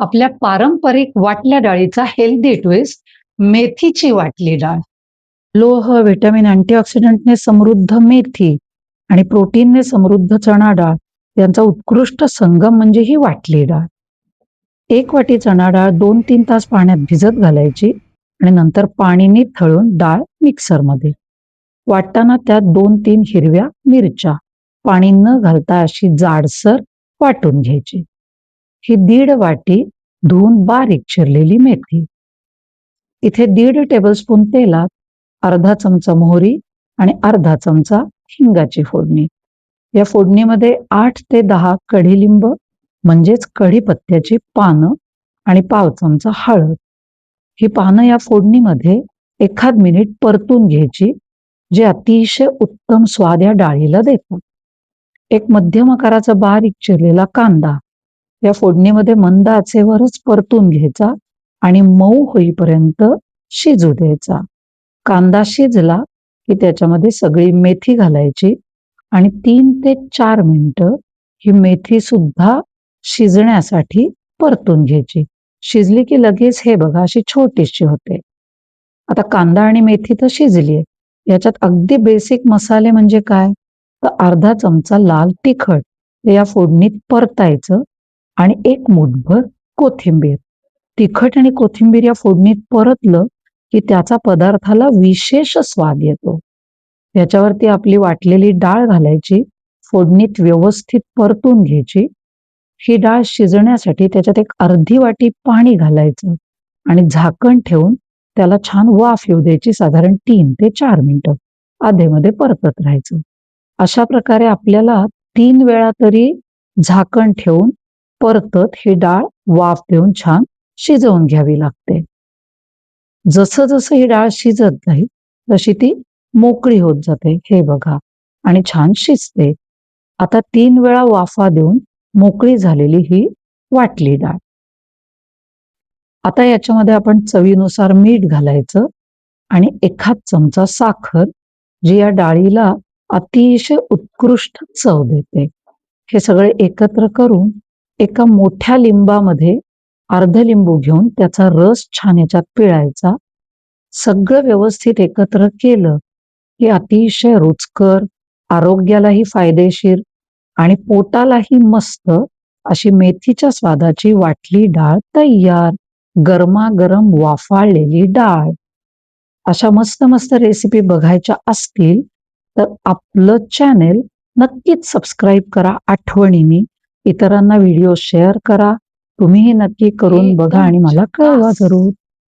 आपल्या पारंपरिक वाटल्या डाळीचा हेल्दी ट्विस्ट मेथीची वाटली डाळ. लोह व्हिटॅमिन अँटीऑक्सिडंटने समृद्ध मेथी आणि प्रोटीनने समृद्ध चणा डाळ यांचा उत्कृष्ट संगम म्हणजे ही वाटली डाळ. एक वाटी चणा डाळ दोन तीन तास पाण्यात भिजत घालायची आणि नंतर पाणीने थळून डाळ मिक्सरमध्ये. वाटताना त्यात दोन तीन हिरव्या मिरच्या. पाणी न घालता अशी जाडसर वाटून घ्यायची. ही दीड वाटी धुवून बारीक चिरलेली मेथी. इथे दीड टेबलस्पून तेलात अर्धा चमचा मोहरी आणि अर्धा चमचा हिंगाची फोडणी. या फोडणीमध्ये आठ ते दहा कढीलिंब म्हणजेच कढीपत्त्याची पानं आणि पाव चमचा हळद. ही पानं या फोडणीमध्ये एखाद मिनिट परतून घ्यायची जे अतिशय उत्तम स्वाद या डाळीला देतात. एक मध्यम आकाराचा बारीक चिरलेला कांदा या फोडणीमध्ये मंद आचेवरच परतून घ्यायचा आणि मऊ होईपर्यंत शिजू द्यायचा. कांदा शिजला की त्याच्यामध्ये सगळी मेथी घालायची आणि तीन ते चार मिनिटं ही मेथी सुद्धा शिजण्यासाठी परतून घ्यायची. शिजली की लगेच हे बघा अशी छोटीशी होते. आता कांदा आणि मेथी तर शिजली याच्यात अगदी बेसिक मसाले म्हणजे काय? तर अर्धा चमचा लाल तिखट या फोडणीत परतायचं. आणि एक मुठभर कोथिंबीर. तिखट आणि कोथिंबीर या फोडणीत परतलं की त्याचा पदार्थाला विशेष स्वाद येतो. याच्यावरती आपली वाटलेली डाळ घालायची फोडणीत व्यवस्थित परतून घ्यायची. ही डाळ शिजण्यासाठी त्याच्यात एक अर्धी वाटी पाणी घालायचं आणि झाकण ठेवून त्याला छान वाफ येऊ द्यायची साधारण तीन ते चार मिनिटं आधेमध्ये परतत राहायचं. अशा प्रकारे आपल्याला तीन वेळा तरी झाकण ठेवून परतत ही डाळ वाफ देऊन छान शिजवून घ्यावी लागते. जसं जसं ही डाळ शिजत जाईल तशी ती मोकळी होत जाते. हे बघा आणि छान शिजते. आता तीन वेळा वाफा देऊन मोकळी झालेली ही वाटली डाळ. आता याच्यामध्ये आपण चवीनुसार मीठ घालायचं आणि एखाद चमचा साखर जी या डाळीला अतिशय उत्कृष्ट चव देते. हे सगळे एकत्र करून एका मोठ्या लिंबामध्ये अर्ध लिंबू घेऊन त्याचा रस छान याच्यात पिळायचा. सगळं व्यवस्थित एकत्र केलं की अतिशय रुचकर आरोग्यालाही फायदेशीर आणि पोटालाही मस्त अशी मेथीच्या स्वादाची वाटली डाळ तयार गरमागरम वाफाळलेली डाळ. अशा मस्त मस्त रेसिपी बघायच्या असतील तर आपलं चॅनेल नक्कीच सबस्क्राईब करा आठवणीने. इतरांना व्हिडिओ शेअर करा. तुम्हीही नक्की करून बघा आणि मला कळवा जरूर.